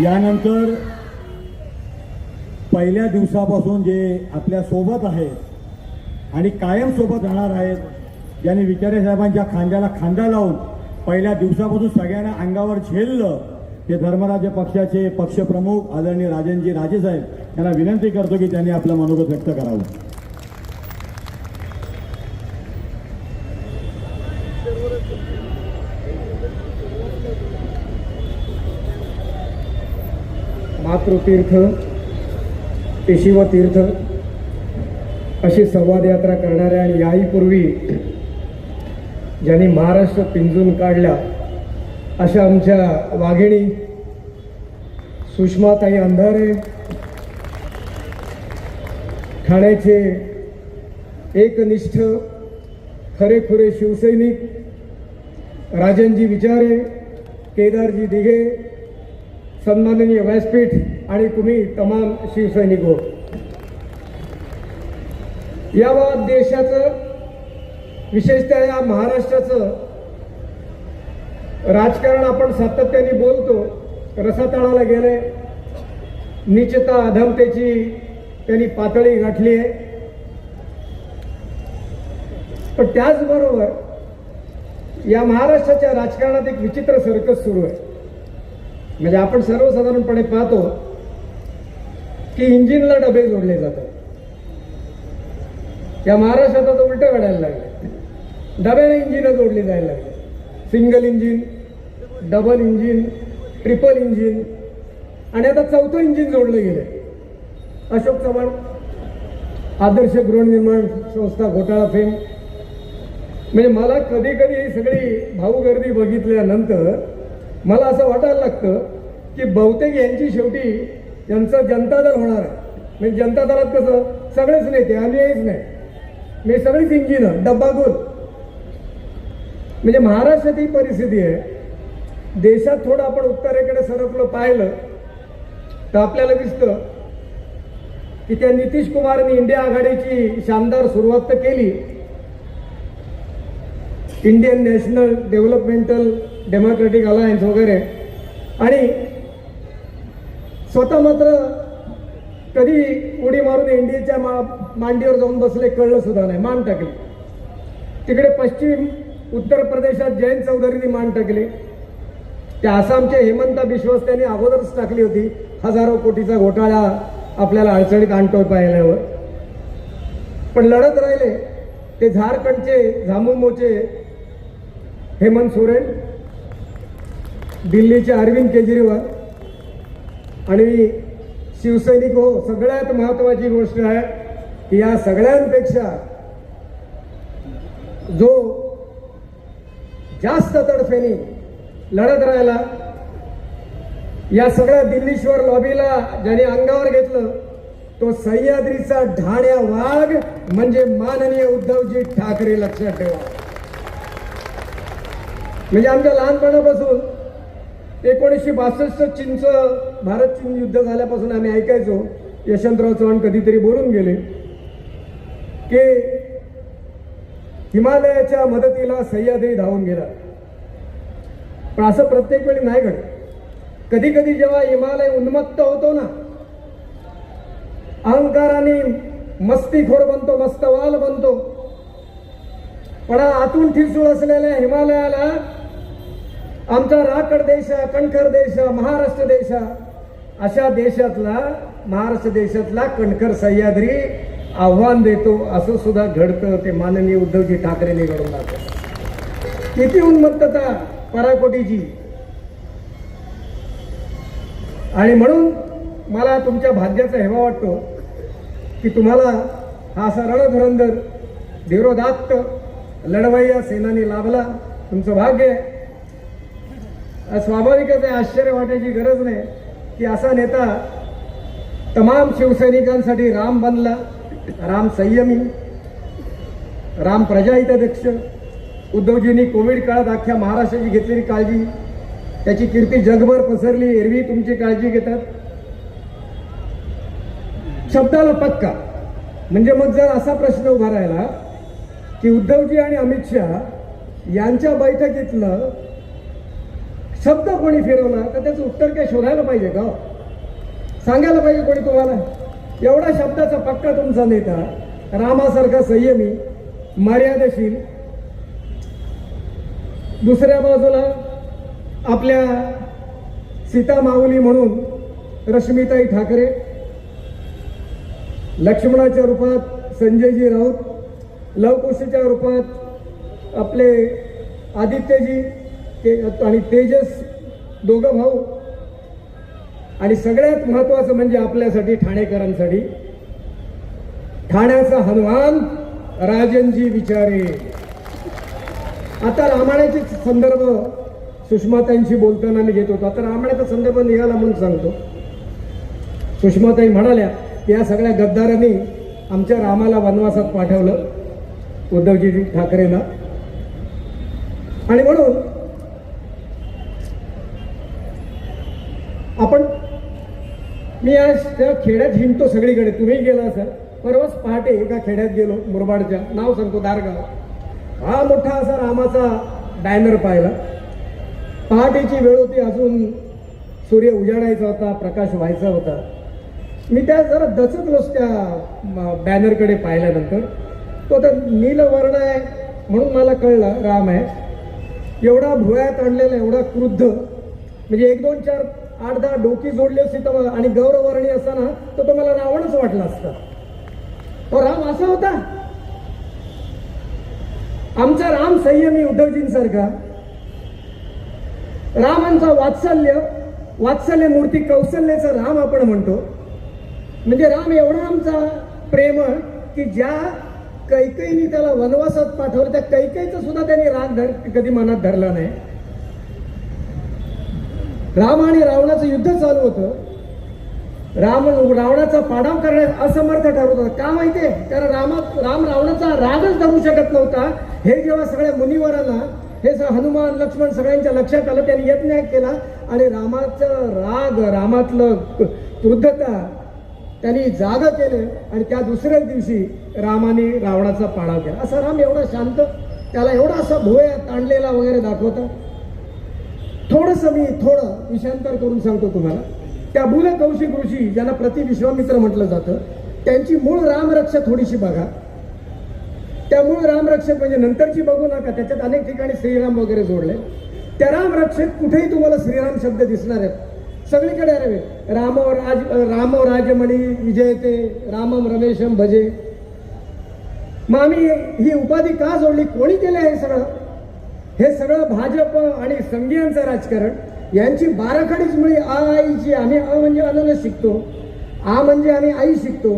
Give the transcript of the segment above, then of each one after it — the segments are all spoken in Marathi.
यानंतर पहिल्या दिवसापासून जे आपल्यासोबत आहेत आणि कायम सोबत राहणार आहेत ज्यांनी विचारे साहेबांच्या खांद्याला खांदा लावून पहिल्या दिवसापासून सगळ्यांना अंगावर झेललं ते धर्मराज्य पक्षाचे पक्षप्रमुख आदरणीय राजनजी राजे साहेब यांना विनंती करतो की त्यांनी आपलं मनोगत व्यक्त करावं. मातृतीर्थ केशिवतीर्थ अशी संवाद यात्रा करणाऱ्या आणि याहीपूर्वी ज्यांनी महाराष्ट्र पिंजून काढला अशा आमच्या वाघिणी सुषमाताई अंधारे ठाण्याचे एकनिष्ठ खरेखुरे शिवसैनिक राजनजी विचारे केदारजी दिघे सन्माननीय व्यासपीठ आणि तुम्ही तमाम शिवसैनिक हो. या देशाचं विशेषतः या महाराष्ट्राचं राजकारण आपण सातत्याने बोलतो रसातळाला गेले. निचता अधमतेची त्यांनी पातळी गाठली आहे. पण त्याचबरोबर या महाराष्ट्राच्या राजकारणात एक विचित्र सर्कस सुरू आहे. म्हणजे आपण सर्वसाधारणपणे पाहतो की इंजिनला डबे जोडले जातात. या महाराष्ट्रात आता उलट घडायला लागले. डब्याने इंजिन जोडली जायला लागली. Single engine double engine triple engine आणि आता चौथं इंजिन जोडलं गेलं अशोक चव्हाण आदर्श गृहनिर्माण संस्था घोटाळा फेम. म्हणजे मला कधी कधी ही सगळी भाऊगर्दी बघितल्यानंतर मला असं वाटायला लागतं की बहुतेक यांची शेवटी यांचं जनता दल होणार आहे. म्हणजे जनता दलात कसं सगळेच नेते अनुयायीच नाही. म्हणजे सगळीच इंजिन डब्बागोल म्हणजे महाराष्ट्रात ही परिस्थिती आहे. देशात थोडं आपण उत्तरेकडे सरकलं पाहिलं तर आपल्याला दिसतं की त्या नितीश कुमारनी इंडिया आघाडीची शानदार सुरुवात तर केली. Indian national developmental democratic alliance वगैरे. आणि स्वतः मात्र कधी उडी मारून एनडीएच्या मा मांडीवर जाऊन बसले कळलं सुद्धा नाही. मान टाकली. तिकडे पश्चिम उत्तर प्रदेशात जयंत चौधरींनी मान टाकली. त्या आसामच्या हेमंता बिश्वास त्यांनी अगोदरच टाकली होती. हजारो कोटीचा घोटाळा आपल्याला अडचणीत आणतोय पाहिल्यावर. पण लढत राहिले. ते झारखंडचे झामुमोचे हेमंत सोरेन दिल्लीचे अरविंद केजरीवाल आणि शिवसैनिक हो सगळ्यात महत्वाची गोष्ट आहे की या सगळ्यांपेक्षा जो जास्त तडफेनी लढत राहिला या सगळ्या दिल्लीश्वर लॉबीला ज्याने अंगावर घेतलं तो सह्याद्रीचा ढाण्या वाघ म्हणजे माननीय उद्धवजी ठाकरे लक्षात ठेवा. म्हणजे आमच्या लहानपणापासून एकोणीसशे बासष्ट चीनचं भारत चीन युद्ध झाल्यापासून आम्ही ऐकायचो. यशवंतराव चव्हाण कधीतरी बोलून गेले की हिमालयाच्या मदतीला सह्याद्री धावून गेला. पण असं प्रत्येक वेळी नाही घडत. कधी कधी जेव्हा हिमालय उन्मत्त होतो ना अहंकाराने मस्तीखोर बनतो मस्तवाल बनतो. पण आतून ठिसूळ असलेल्या हिमालयाला आमचा राकड देश कणखर देश महाराष्ट्र देश अशा देशातला महाराष्ट्र देशातला कणखर सह्याद्री आव्हान देतो असं सुद्धा घडतं ते माननीय उद्धवजी ठाकरेंनी घडून दाखवलं. किती उन्मत्तता पराकोटीची. आणि म्हणून मला तुमच्या भाग्याचा हेवा वाटतो की तुम्हाला हा असा रणधुरंदर धीरोदात्त लढवय्या सेनानी लाभला. तुमचं भाग्य आहे. स्वाभाविकच आहे आश्चर्य वाटायची गरज नाही की असा नेता तमाम शिवसैनिकांसाठी राम बनला राम संयमी राम प्रजाहिताध्यक्ष उद्धवजींनी कोविड काळात अख्ख्या महाराष्ट्राची घेतलेली काळजी त्याची कीर्ती जगभर पसरली एरवी तुमची काळजी घेतात. शब्दाला पक्का. म्हणजे मग जर असा प्रश्न उभा राहिला की उद्धवजी आणि अमित शहा यांच्या बैठकीतलं शब्द कोणी फिरवला तर त्याचं उत्तर काय शोधायला पाहिजे का? सांगायला पाहिजे कोणी तुम्हाला? एवढा शब्दाचा पक्का तुमचा नेता रामासारखा संयमी मर्यादेशील. दुसऱ्या बाजूला आपल्या सीता माऊली म्हणून रश्मिताई ठाकरे लक्ष्मणाच्या रूपात संजयजी राऊत लवकुशीच्या रूपात आपले आदित्यजी ते आणि तेजस दोघं भाऊ. आणि सगळ्यात महत्वाचं म्हणजे आपल्यासाठी ठाणेकरांसाठी. ठाण्याचा हनुमान राजनजी विचारे. आता रामायणाचे संदर्भ सुषमाताईंशी बोलताना मी घेत होतो. आता रामायणाचा संदर्भ निघाला म्हणून सांगतो. सुषमाताई म्हणाल्या की या सगळ्या गद्दारांनी आमच्या रामाला वनवासात पाठवलं उद्धवजी ठाकरेंना. आणि म्हणून आपण मी आज त्या खेड्यात हिंडतो सगळीकडे. तुम्ही गेला असाल. परवाच पहाटे एका खेड्यात गेलो मुरबाडच्या. नाव सांगतो दारगाव. हा मोठा असा रामाचा बॅनर पाहिला. पहाटेची वेळ होती अजून सूर्य उजाडायचा होता प्रकाश व्हायचा होता. मी त्या जरा दचकलोच त्या बॅनरकडे पाहिल्यानंतर. तो तर नीलवर्ण आहे म्हणून मला कळलं राम आहे. एवढा भुळ्यात आणलेला एवढा क्रुद्ध. म्हणजे एक दोन चार आठ दहा डोकी जोडली असती तर आणि गौरवर्णी असताना तर तो मला रावणच वाटला असता. तो राम असा होता. आमचा राम संयमी उद्धवजींसारखा. रामांचा वात्सल्य वात्सल्य मूर्ती कौशल्याचा राम आपण म्हणतो. म्हणजे राम एवढा आमचा प्रेम की ज्या कैकईनी त्याला वनवासात पाठवलं त्या कैकईचं सुद्धा त्यांनी राग धर कधी मनात धरला नाही. राम आणि रावणाचं युद्ध चालू होतं. राम रावणाचा पाडाव करण्यास असमर्थ ठरवत होता. का माहितीये कारण रामा राम रावणाचा रागच धरू शकत नव्हता. हे जेव्हा सगळ्या मुनिवरांना हे हनुमान लक्ष्मण सगळ्यांच्या लक्षात आलं त्यांनी यज्ञ केला आणि रामाचं राग रामातलं क्रुद्धता त्यांनी जाग केलं आणि त्या दुसऱ्याच दिवशी रामाने रावणाचा पाडाव केला. असा राम एवढा शांत त्याला एवढा असा भोया ताणलेला वगैरे दाखवता. थोडंसं मी थोडं विषयांतर करून सांगतो तुम्हाला. त्या बुल कौशिक ऋषी ज्यांना प्रति विश्वामित्र म्हटलं जातं त्यांची मूळ रामरक्षा थोडीशी बघा. त्या मूळ रामरक्षक म्हणजे नंतरची बघू नका त्याच्यात अनेक ठिकाणी श्रीराम वगैरे जोडले. त्या रामरक्षक कुठेही तुम्हाला श्रीराम शब्द दिसणार आहेत. सगळीकडे अरे राम राज राम राजमणी विजयते रामम रमेशम भजे. मग आम्ही ही उपाधी का जोडली? कोणी केलं हे सगळं? हे सगळं भाजप आणि संघीयांचं राजकारण. यांची बाराखडीच मुळे आ आईची आम्ही अ म्हणजे अननस शिकतो. आ म्हणजे आम्ही आई शिकतो.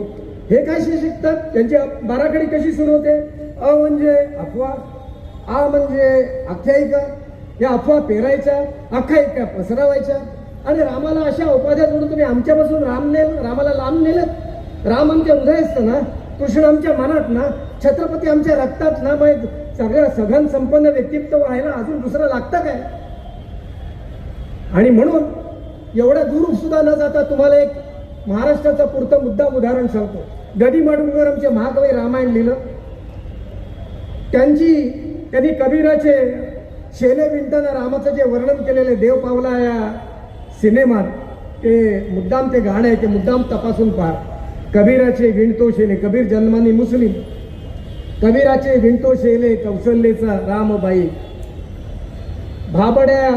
हे कशी शिकतात? त्यांची बाराखडी कशी सुरू होते? अ म्हणजे अफवा. आ म्हणजे आख्यायिका. या अफवा पेरायच्या आख्यायिका पसरवायच्या. आणि रामाला अशा उपाध्या जोडून तुम्ही आमच्यापासून राम नेल रामाला लांब नेलत. राम आमच्या हृदय असतं ना. कृष्ण आमच्या मनात ना. छत्रपती आमच्या रक्तात ना. मग सगळं सघन संपन्न व्यक्तित्व व्हायला अजून दुसरं लागतं काय? आणि म्हणून एवढ्या दूर सुद्धा न जाता तुम्हाला एक महाराष्ट्राचा पुरतं मुद्दाम उदाहरण सांगतो. गदी माडुंगर आमचे महाकवी रामायण लिहिलं. त्यांची त्यांनी कबीराचे शेले विणताना रामाचं जे वर्णन केलेले देव पावला या सिनेमात ते मुद्दाम ते गाणं आहे ते मुद्दाम तपासून पहा. कबीराचे विणतो शेले कबीर जन्मानी मुस्लिम. कबीराचे विंटो शेले कौशल्येचा रामबाई. भाबड्या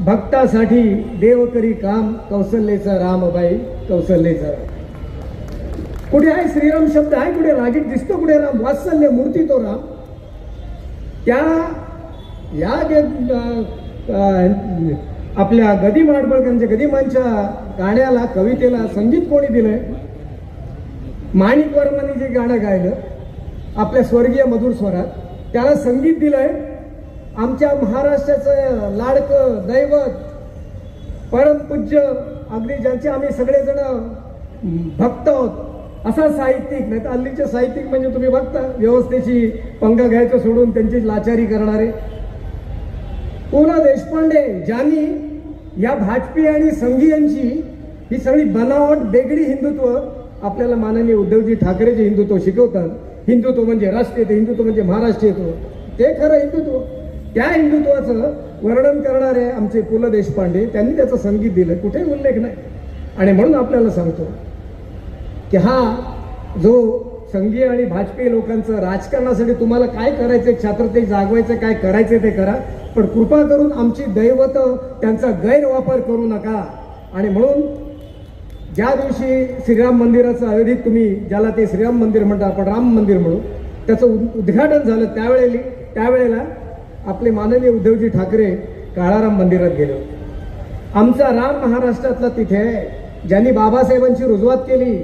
भक्तासाठी देव करी काम कौशल्येचा रामबाई कौशल्येचा कुठे आहे श्रीराम शब्द? आहे कुठे? रागीट दिसतो कुठे? राम वात्सल्य मूर्ती तो राम. त्या या आपल्या गदी माडबळकरांच्या गदिमांच्या गाण्याला कवितेला संगीत कोणी दिलंय? माणिक वर्माने जे गाणं गायलं आपल्या स्वर्गीय मधुर स्वरात. त्याला संगीत दिलंय. आमच्या महाराष्ट्राचं लाडकं दैवत परमपूज्य अगदी ज्यांचे आम्ही सगळेजण भक्त आहोत. असा साहित्यिक नाही तर हल्लीचे साहित्यिक म्हणजे तुम्ही बघता व्यवस्थेची पंग घ्यायचं सोडून त्यांची लाचारी करणारे. पु ल देशपांडे ज्यांनी या भाजपी आणि संघीयांची ही सगळी बनावट बेगडी हिंदुत्व आपल्याला माननीय उद्धवजी ठाकरेचे हिंदुत्व शिकवतात हिंदुत्व म्हणजे राष्ट्रीय हिंदुत्व म्हणजे महाराष्ट्रीयत्व. ते खरं हिंदुत्व. त्या हिंदुत्वाचं वर्णन करणारे आमचे पु ल देशपांडे त्यांनी त्याचं संगीत दिलं. कुठेही उल्लेख नाही. आणि म्हणून आपल्याला सांगतो की हा जो संघीय आणि भाजपी लोकांचं राजकारणासाठी तुम्हाला काय करायचं छात्रते जागवायचं काय करायचं ते करा. पण कृपा करून आमची दैवत त्यांचा गैरवापर करू नका. आणि म्हणून ज्या दिवशी श्रीराम मंदिराचं आयोजित तुम्ही ज्याला ते श्रीराम मंदिर म्हणता आपण राम मंदिर म्हणू त्याचं उद्घाटन झालं त्यावेळेला त्यावेळेला आपले माननीय उद्धवजी ठाकरे काळाराम मंदिरात गेले. होते आमचा राम महाराष्ट्रातला तिथे आहे. ज्यांनी बाबासाहेबांची रुजवात केली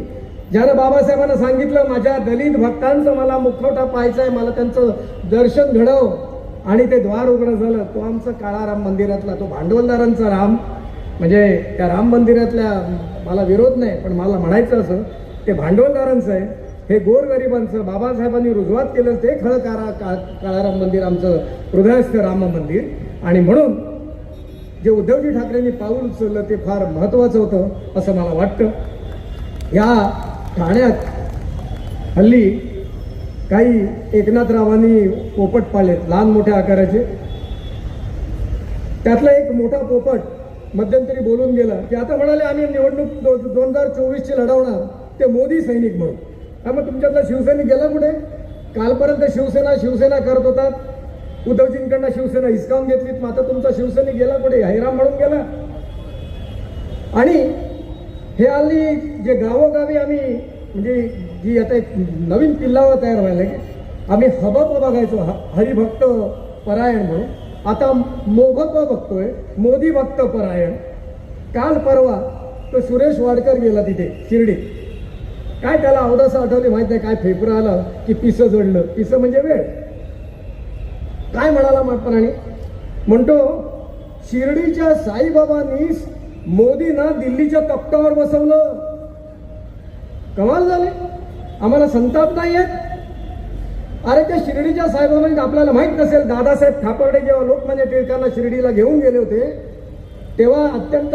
ज्यानं बाबासाहेबांना सांगितलं माझ्या दलित भक्तांचं मला मुखवटा पाहायचा आहे मला त्यांचं दर्शन घडव. आणि ते द्वार उघडं झालं. तो आमचं काळाराम मंदिरातला तो भांडवलदारांचा राम म्हणजे त्या राम मंदिरातल्या मला विरोध नाही पण मला म्हणायचं असं ते भांडवलदारांचं आहे. हे गोरगरिबांचं बाबासाहेबांनी रुजवात केलं ते खळ कारा का काळाराम मंदिर आमचं हृदयस्थ राम मंदिर. आणि म्हणून जे उद्धवजी ठाकरेंनी पाऊल उचललं ते फार महत्त्वाचं होतं असं मला वाटतं. या ठाण्यात हल्ली काही एकनाथरावांनी पोपट पाळलेत लहान मोठ्या आकाराचे. त्यातला एक मोठा पोपट मध्यंतरी बोलून गेला की आता म्हणाले आम्ही निवडणूक दो दोन हजार चोवीसची लढवणार ते मोदी सैनिक म्हणून. हा मग तुमच्यातला शिवसैनिक गेला कुठे कालपर्यंत शिवसेना शिवसेना करत होतात. उद्धवजींकडनं शिवसेना हिसकावून घेतलीत मग आता तुमचा शिवसैनिक गेला कुठे हैराम म्हणून गेला. आणि हे हल्ली जे गावोगावी आम्ही म्हणजे जी आता एक नवीन किल्लावर तयार व्हायला आम्ही हबप बघायचो ह हरिभक्त परायण म्हणून. आता मोभप बघतोय मोदी भक्त परायण. काल परवा तो सुरेश वाडकर गेला तिथे शिर्डी काय त्याला अवदास आठवली माहीत नाही काय फेफरं आलं की पिसं जोडलं पिसं म्हणजे वेळ. काय म्हणाला महात्माराणी म्हणतो शिर्डीच्या साईबाबांनी मोदींना दिल्लीच्या तख्तावर बसवलं. कमाल झाले. आम्हाला संताप नाही आहेत अरे त्या शिर्डीच्या साईबाबांनी आपल्याला माहीत नसेल दादासाहेब थापर्डे जेव्हा लोकमान्य टिळकांना शिर्डीला घेऊन गेले होते तेव्हा अत्यंत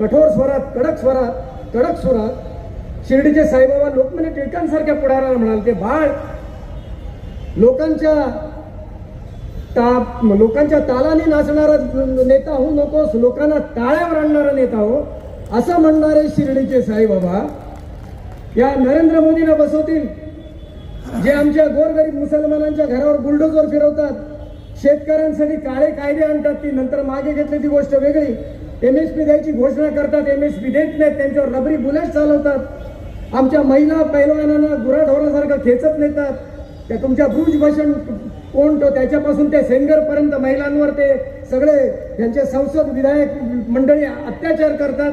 कठोर स्वरात कडक स्वरात कडक स्वरात शिर्डीचे साईबाबा लोकमान्य टिळकांसारख्या पुढाऱ्याला म्हणाल ते बाळ लोकांच्या ताप लोकांच्या तालाने नाचणारा नेता होऊ नकोस लोकांना ताळ्यावर आणणारा नेता हो असं म्हणणारे शिर्डीचे साईबाबा या नरेंद्र मोदींना बसवतील. जे आमच्या गोरगरीब मुसलमानांच्या घरावर बुलडोजर फिरवतात शेतकऱ्यांसाठी काळे कायदे आणतात ती नंतर मागे घेतलेली गोष्ट वेगळी. एम एस पी द्यायची घोषणा करतात एम एस पी देत नाहीत त्यांच्यावर रबरी बुलेट चालवतात. आमच्या महिला पैलवानांना गुराढोरासारखं खेचत नेतात. त्या तुमच्या ब्रुजभूषण कोण तो त्याच्यापासून ते सेंगरपर्यंत महिलांवर ते सगळे त्यांचे संसद विधायक मंडळी अत्याचार करतात.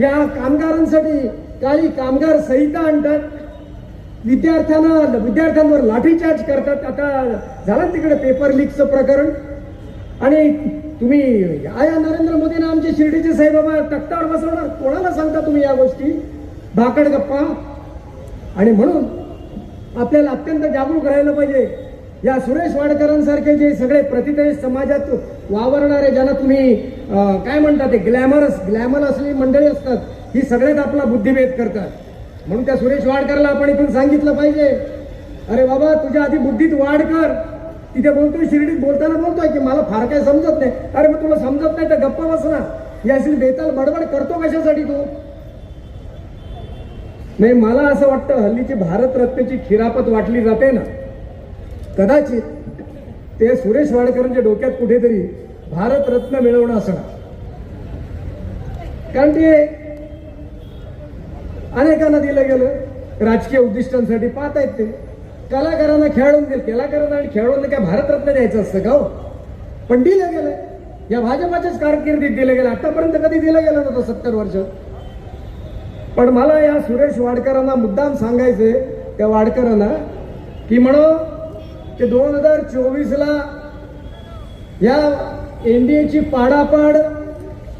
या कामगारांसाठी काही कामगार संहिता आणतात. विद्यार्थ्यांना विद्यार्थ्यांवर लाठीचार्ज करतात. आता झालं तिकडे पेपर लीकचं प्रकरण. आणि तुम्ही या या नरेंद्र मोदींना आमचे शिर्डीचे साईबाबा तक्तावर बसवणार. कोणाला सांगता तुम्ही या गोष्टी? भाकड गप्पा. आणि म्हणून आपल्याला अत्यंत जागरूक राहायला पाहिजे. या सुरेश वाडकरांसारखे जे सगळे प्रतिदेश समाजात वावरणारे ज्यांना तुम्ही काय म्हणतात ते ग्लॅमरस ग्लॅमर असलेली मंडळी असतात ही सगळ्यात आपला बुद्धिभेद करतात. म्हणून त्या सुरेश वाडकरला आपण इथून सांगितलं पाहिजे. अरे बाबा तुझ्या आधी बुद्धीत वाढ कर. तिथे बोलतोय शिर्डीत बोलताना बोलतोय की मला फार काय समजत नाही. अरे मग तुला समजत नाही तर गप्पा बस ना. ही बेताल बडबड करतो कशासाठी तू? नाही मला असं वाटतं हल्लीची भारतरत्नाची खिरापत वाटली जाते ना. कदाचित ते सुरेश वाडकरांच्या डोक्यात कुठेतरी भारतरत्न मिळवणं असणार. कारण ते अनेकांना दिलं गेलं. राजकीय उद्दिष्टांसाठी पाहत आहेत ते. कलाकारांना खेळून दिलं कलाकारांना आणि खेळाडूंना काय भारतरत्न द्यायचं असतं का हो? पण दिलं गेलं. या भाजपाच्याच कारकिर्दीत दिलं गेलं. आतापर्यंत कधी दिलं गेलं नव्हतं सत्तर वर्ष. पण मला या सुरेश वाडकरांना मुद्दाम सांगायचंय त्या वाडकरांना की म्हणो ते दोन हजार चोवीसला या एनडीएची पाडापाड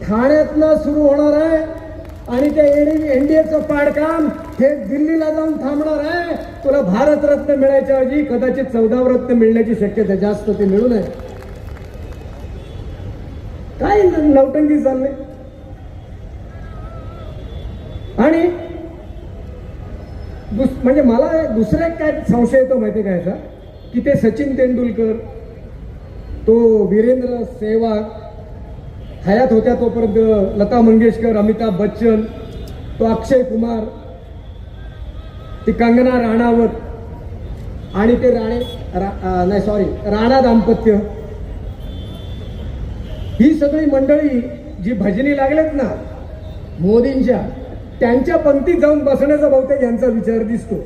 ठाण्यातनं सुरू होणार आहे. आणि त्या एनडीएचं पाडकाम हे दिल्लीला जाऊन थांबणार आहे. तुला भारतरत्न मिळायच्या ऐवजी कदाचित चौदाव रत्न मिळण्याची शक्यता जास्त ते मिळू नये. काय नवटंगी चालले. आणि दुस म्हणजे मला दुसरा काय संशय येतो माहिती काय याचा? की ते सचिन तेंडुलकर तो वीरेंद्र सेहवाग हयात होत्या तोपर्यंत लता मंगेशकर अमिताभ बच्चन तो अक्षय कुमार ती कंगना राणावत आणि ते राणे रा, नाही सॉरी राणा दाम्पत्य. ही सगळी मंडळी जी भजनी लागलेत ना मोदींच्या त्यांच्या पंक्तीत जाऊन बसण्याचा बहुतेक यांचा विचार दिसतो.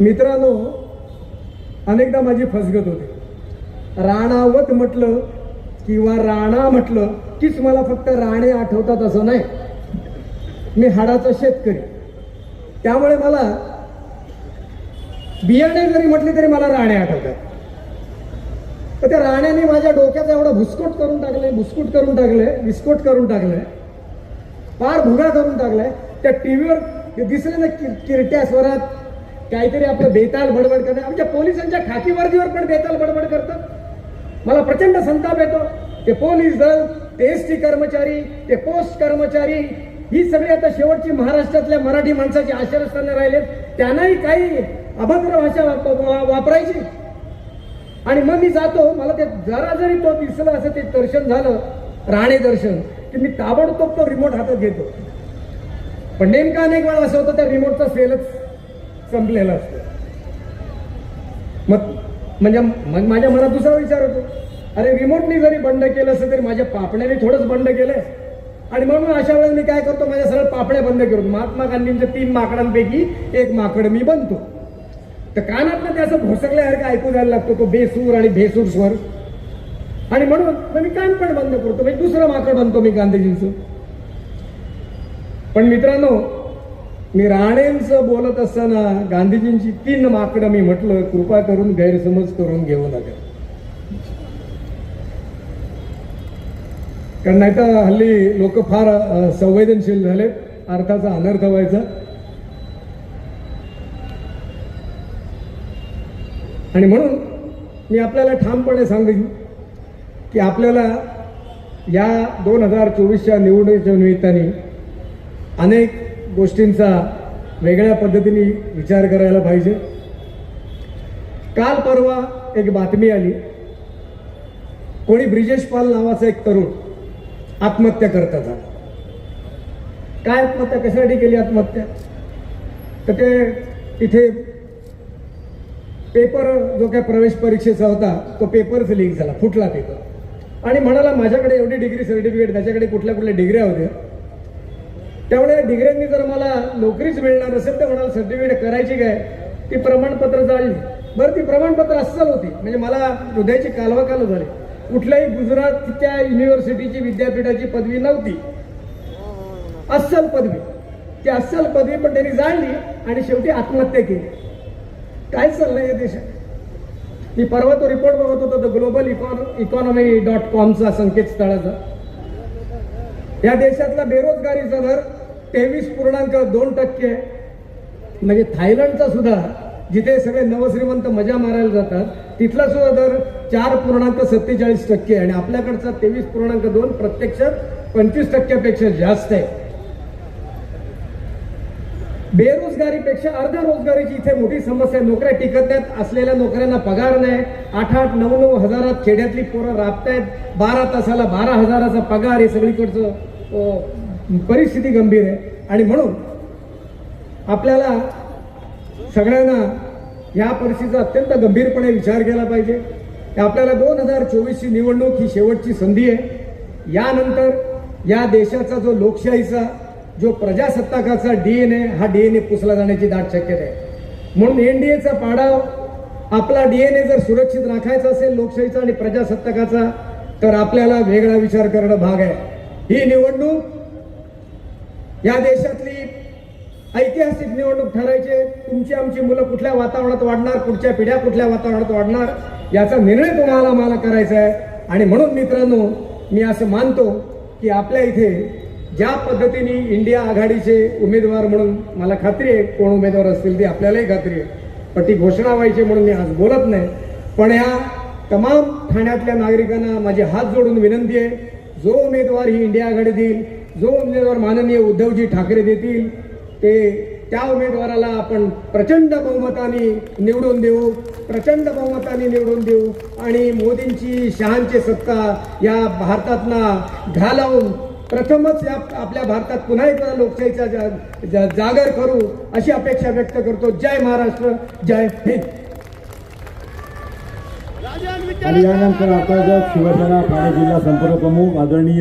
मित्रांनो अनेकदा माझी फसगत होते. राणावत म्हटलं किंवा राणा म्हटलं कीच मला फक्त राणे आठवतात असं नाही. मी हाडाचा शेतकरी. त्यामुळे मला बियाणे जरी म्हटले तरी मला राणे आठवतात. तर त्या राण्याने माझ्या डोक्याचा एवढा भुसकोट करून टाकले भुसकुट करून टाकले विस्कोट करून टाकले फार भुगा करून टाकलाय. त्या टीव्हीवर दिसले ना कि- किरट्या स्वरात काहीतरी आपलं बेताल बडबड करणे. आमच्या पोलिसांच्या खाकी वर्दीवर पण बेताल बडबड करतात. मला प्रचंड संताप येतो. ते पोलीस दल ते एस टी कर्मचारी ते पोस्ट कर्मचारी ही सगळी आता शेवटची महाराष्ट्रातल्या मराठी माणसाची आश्रयस्थानं राहिलेत. त्यांनाही काही अभद्र भाषा वाप- वा- वापरायची. आणि मग मी जातो. मला ते जरा जरी तो दिसला असं ते दर्शन झालं राणे दर्शन की मी ताबडतोब तो रिमोट हातात घेतो. पण नेमका अनेक वेळा असं होतं त्या रिमोटचा सेलच संपलेला असतो. मग म्हणजे मग माझ्या मनात दुसरा विचार होतो. अरे रिमोटनी जरी बंद केलं असं तरी माझ्या पापण्याने थोडंच बंद केलंय. आणि म्हणून अशा वेळेस मी काय करतो माझ्या सरळ पापण्या बंद करतो. महात्मा गांधींच्या तीन माकडांपैकी एक माकड मी बनतो. तर कानात ते असं भोसकल्यासारखं ऐकू द्यायला लागतो तो बेसूर आणि भेसूर स्वर. आणि म्हणून मग मी कान पण बंद करतो. म्हणजे दुसरं माकड बनतो मी गांधीजींचं. पण मित्रांनो मी राणेंचं बोलत असताना गांधीजींची तीन माकडं मी म्हटलं कृपा करून गैरसमज करून घेऊ नका. कारण नाही तर हल्ली लोक फार संवेदनशील झाले अर्थाचा अनर्थ व्हायचा. आणि म्हणून मी आपल्याला ठामपणे सांगेन की आपल्याला या दोन हजार चोवीसच्या निवडणुकीच्या निमित्ताने अनेक गोष्टींचा वेगळ्या पद्धतीने विचार करायला पाहिजे. काल परवा एक बातमी आली. कोणी ब्रिजेश पाल नावाचा एक तरुण आत्महत्या करता झाला काय आत्महत्या कशासाठी केली आत्महत्या? तर ते इथे पेपर जो काय प्रवेश परीक्षेचा होता तो पेपरच लीक झाला फुटला पेपर. आणि म्हणाला माझ्याकडे एवढी डिग्री सर्टिफिकेट त्याच्याकडे कुठल्या कुठल्या डिग्र्या होत्या? त्यामुळे डिग्र्यांनी जर मला नोकरीच मिळणार असेल तर म्हणाला सर्टिफिकेट करायची काय? ती प्रमाणपत्र जाळली. बरं ती प्रमाणपत्र अस्सल होती. म्हणजे मला हृदयाची कालवा काल झाली. कुठल्याही गुजरातच्या युनिव्हर्सिटीची विद्यापीठाची पदवी नव्हती. अस्सल पदवी. ती अस्सल पदवी पण त्यांनी जाळली आणि शेवटी आत्महत्या केली. काय चाललंय या देशात? मी परवा तो रिपोर्ट बघत होतो तो ग्लोबल इकॉनॉमी डॉट कॉमचा संकेतस्थळाचा. या देशातला बेरोजगारीचा दर तेवीस पूर्णांक दोन टक्के. म्हणजे थायलंडचा सुद्धा जिथे सगळे नवश्रीमंत मजा मारायला जातात तिथला सुद्धा दर चार पूर्णांक सत्तेचाळीस टक्के. आणि आपल्याकडचा तेवीस पूर्णांक दोन प्रत्यक्षात पंचवीस टक्क्यापेक्षा जास्त आहे. बेरोजगारीपेक्षा अर्ध रोजगारीची इथे मोठी समस्या नोकऱ्या टिकत नाहीत असलेल्या नोकऱ्यांना पगार नाही. आठ आठ नऊ नऊ हजारात खेड्यातली पोरं राबतायत. बारा तासाला बारा हजाराचा पगार हे सगळीकडचं. हो. परिस्थिती गंभीर आहे. आणि म्हणून आपल्याला सगळ्यांना या परिस्थितीचा अत्यंत गंभीरपणे विचार केला पाहिजे. की आपल्याला दोन हजार चोवीसची निवडणूक ही शेवटची संधी आहे. यानंतर या देशाचा जो लोकशाहीचा जो प्रजासत्ताकाचा डीएनए हा डीएनए पुसला जाण्याची दाट शक्यता आहे. म्हणून एनडीएचा पाडाव आपला डीएनए जर सुरक्षित राखायचा असेल लोकशाहीचा आणि प्रजासत्ताकाचा तर आपल्याला वेगळा विचार करणं भाग आहे. ही निवडणूक या देशातली ऐतिहासिक निवडणूक ठरायचे तुमची आमची मुलं कुठल्या वातावरणात वाढणार पुढच्या पिढ्या कुठल्या वातावरणात वाढणार याचा निर्णय तुम्हाला मला करायचा आहे. आणि म्हणून मित्रांनो मी असं मानतो की आपल्या इथे ज्या पद्धतीने इंडिया आघाडीचे उमेदवार म्हणून मला खात्री आहे कोण उमेदवार असतील ती आपल्यालाही खात्री आहे. पण ती घोषणा व्हायची म्हणून मी आज बोलत नाही. पण ह्या तमाम ठाण्यातल्या नागरिकांना माझे हात जोडून विनंती आहे जो उमेदवार ही इंडिया आघाडी देईल जो उमेदवार माननीय उद्धवजी ठाकरे देतील ते त्या उमेदवाराला आपण प्रचंड बहुमताने निवडून देऊ प्रचंड बहुमताने निवडून देऊ आणि मोदींची शहांची सत्ता या भारतातना घालवून प्रथमच या आपल्या भारतात पुन्हा एकदा लोकशाहीचा जा- जा- जागर करू अशी अपेक्षा व्यक्त करतो. जय महाराष्ट्र जय हिंद. आणि यानंतर आता जर शिवसेना ठाणे जिल्हा संपर्क प्रमुख आदरणीय